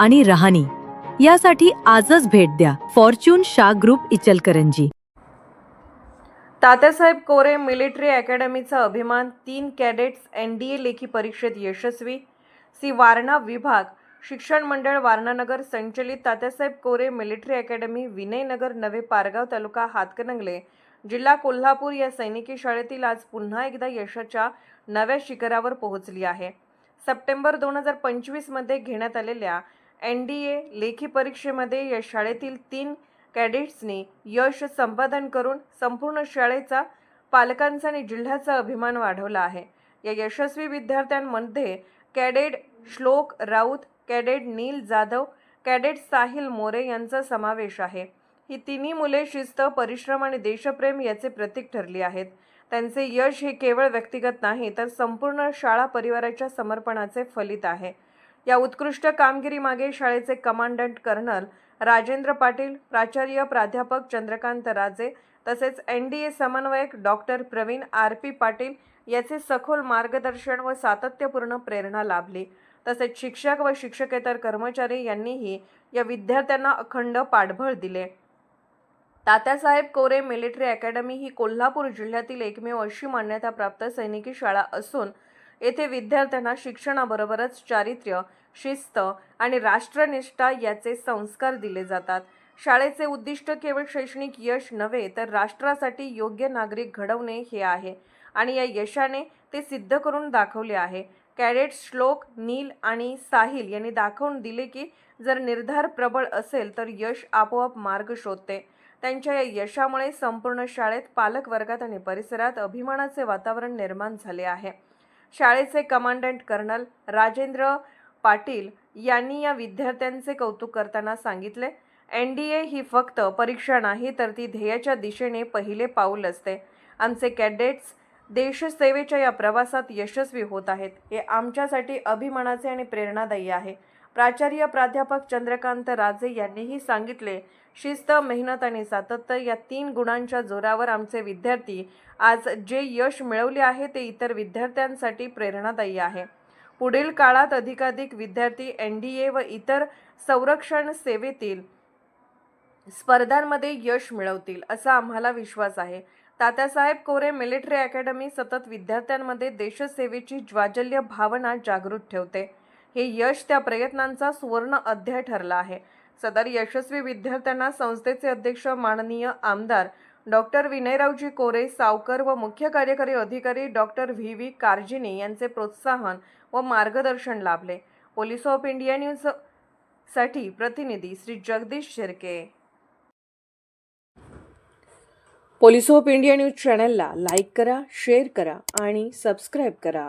आणि रहाणी. यासाठी आजच भेट द्या. Fortune Shah group Ichalkaranji. Tatyasaheb Kore military अकॅडमीचा अभिमान तीन कॅडेट्स एन डी ए लेखी परीक्षेत यशस्वी. सी वारणा विभाग शिक्षण मंडळ वारणानगर संचलित तात्यासाहेब कोरे मिलिटरी अकॅडमी विनयनगर नवे पारगाव तालुका हातकणंगले. जिल्हा कोल्हापूर या सैनिकी शाळेतील आज पुन्हा एकदा यशाच्या नव्या शिखरावर पोहोचली आहे. सप्टेंबर दोन हजार पंचवीसमध्ये घेण्यात आलेल्या एन डी ए लेखी परीक्षेमध्ये या शाळेतील तीन कॅडेट्सनी यश संपादन करून संपूर्ण शाळेचा पालकांचा आणि जिल्ह्याचा अभिमान वाढवला आहे. या यशस्वी विद्यार्थ्यांमध्ये cadet Shlok Raut cadet Neel Jadhav cadet Sahil More यांचा समावेश आहे. ही तिन्ही मुले शिस्त परिश्रम आणि देशप्रेम याचे प्रतीक ठरली आहेत. त्यांचे यश हे केवळ व्यक्तिगत नाही तर संपूर्ण शाळा परिवाराच्या समर्पणाचे फलित आहे. या उत्कृष्ट कामगिरीमागे शाळेचे कमांडंट कर्नल राजेंद्र पाटील प्राचार्य प्राध्यापक चंद्रकांत राजे तसेच एन डी ए समन्वयक doctor Praveen R P Patil याचे सखोल मार्गदर्शन व सातत्यपूर्ण प्रेरणा लाभली. तसेच शिक्षक व शिक्षकेतर कर्मचारी यांनीही या विद्यार्थ्यांना अखंड पाठबळ दिले. तात्यासाहेब कोरे मिलिटरी अकॅडमी ही कोल्हापूर जिल्ह्यातील एकमेव अशी मान्यताप्राप्त सैनिकी शाळा असून येथे विद्यार्थ्यांना शिक्षणाबरोबरच चारित्र्य शिस्त आणि राष्ट्रनिष्ठा याचे संस्कार दिले जातात. शाळेचे उद्दिष्ट केवळ शैक्षणिक यश नव्हे तर राष्ट्रासाठी योग्य नागरिक घडवणे हे आहे. आणि या यशाने ते सिद्ध करून दाखवले आहे. कॅडेट श्लोक नील आणि साहिल यांनी दाखवून दिले की जर निर्धार प्रबळ असेल तर यश आपोआप मार्ग शोधते. त्यांच्या या यशामुळे संपूर्ण शाळेत पालक वर्गात आणि परिसरात अभिमानाचे वातावरण निर्माण झाले आहे. शाळेचे कमांडंट कर्नल राजेंद्र पाटील यांनी या विद्यार्थ्यांचे कौतुक करताना सांगितले. एन डी ए ही फक्त परीक्षा नाही तर ती ध्येयाच्या दिशेने पहिले पाऊल असते. आमचे कॅडेट्स देशसेवेच्या या प्रवासात यशस्वी होत आहेत. हे आमच्यासाठी अभिमानाचे आणि प्रेरणादायी आहे. प्राचार्य प्राध्यापक चंद्रकांत राजे यांनीही सांगितले शिस्त मेहनत आणि सातत्य या तीन गुणांच्या जोरावर आमचे विद्यार्थी आज जे यश मिळवले आहे ते इतर विद्यार्थ्यांसाठी प्रेरणादायी आहे. पुढील काळात अधिकाधिक विद्यार्थी एन डी ए व इतर संरक्षण सेवेतील स्पर्धांमध्ये यश मिळवतील असा आम्हाला विश्वास आहे. तात्यासाहेब कोरे मिलिटरी अकॅडमी सतत विद्यार्थ्यांमध्ये देशसेवेची ज्वाजल्य भावना जागृत ठेवते. हे यश त्या प्रयत्नांचा सुवर्ण अध्याय ठरला आहे. सदर यशस्वी विद्यार्थ्यांना संस्थेचे अध्यक्ष माननीय आमदार डॉक्टर विनयरावजी कोरे सावकर व मुख्य कार्यकारी अधिकारी डॉक्टर व्ही. व्ही. कारजिनी यांचे प्रोत्साहन व मार्गदर्शन लाभले. पोलीस ऑफ इंडिया न्यूजसाठी प्रतिनिधी Shri Jagdish Shirke. Police of India news चॅनलला लाईक करा शेअर करा आणि सबस्क्राईब करा.